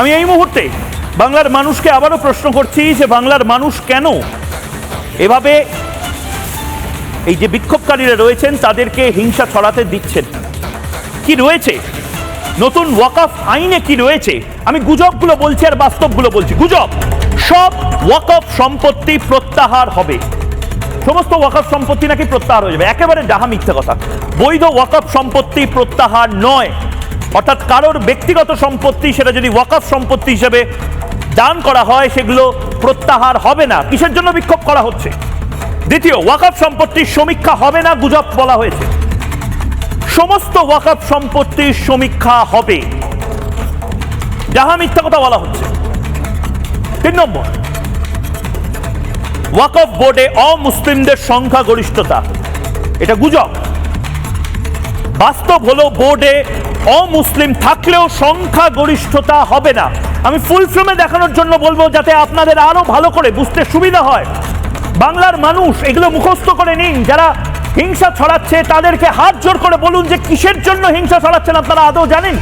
আমি এই মুহূর্তে বাংলার মানুষকে আবারও প্রশ্ন করছি যে বাংলার মানুষ কেন এভাবে এই যে বিক্ষোভকারীরা রয়েছেন, তাদেরকে হিংসা ছড়াতে দিচ্ছেন? কি রয়েছে? নতুন ওয়াকফ আইনে কি রয়েছে? আমি গুজবগুলো বলছি আর বাস্তবগুলো বলছি। গুজব! সব ওয়াকফ সম্পত্তি প্রত্যাহার হবে। সমস্ত ওয়াকফ সম্পত্তি নাকি প্রত্যাহার হয়ে যাবে? একেবারে ডাহা মিথ্যা কথা। বৈধ ওয়াকফ সম্পত্তি প্রত্যাহার নয়। অর্থাৎ কারোর ব্যক্তিগত সম্পত্তি সেটা যদি ওয়াকফ সম্পত্তি হিসেবে দান করা হয়, সেগুলো প্রত্যাহার হবে না। কিসের জন্য বিক্ষোভ করা হচ্ছে? দ্বিতীয়, ওয়াকফ সম্পত্তির সমীক্ষা হবে না গুজব বলা হয়েছে। সমস্ত ওয়াকফ সম্পত্তির সমীক্ষা হবে। যাহা মিথ্যা কথা বলা হচ্ছে। তিন নম্বর, ওয়াকফ বোর্ডে অমুসলিমদের সংখ্যা গরিষ্ঠতা এটা গুজব। বাস্তব হলো বোর্ডে অমুসলিম থাকলেও সংখ্যা গরিষ্ঠতা হবে না। আমি ফুল ফ্রেমে দেখানোর জন্য বলব যাতে আপনাদের আরও ভালো করে বুঝতে সুবিধা হয়। বাংলার মানুষ এগুলো মুখস্থ করে নিন। যারা হিংসা ছড়াচ্ছে তাদেরকে হাত জোর করে বলুন যে কিসের জন্য হিংসা ছড়াচ্ছেন আপনারা আদৌ জানেন?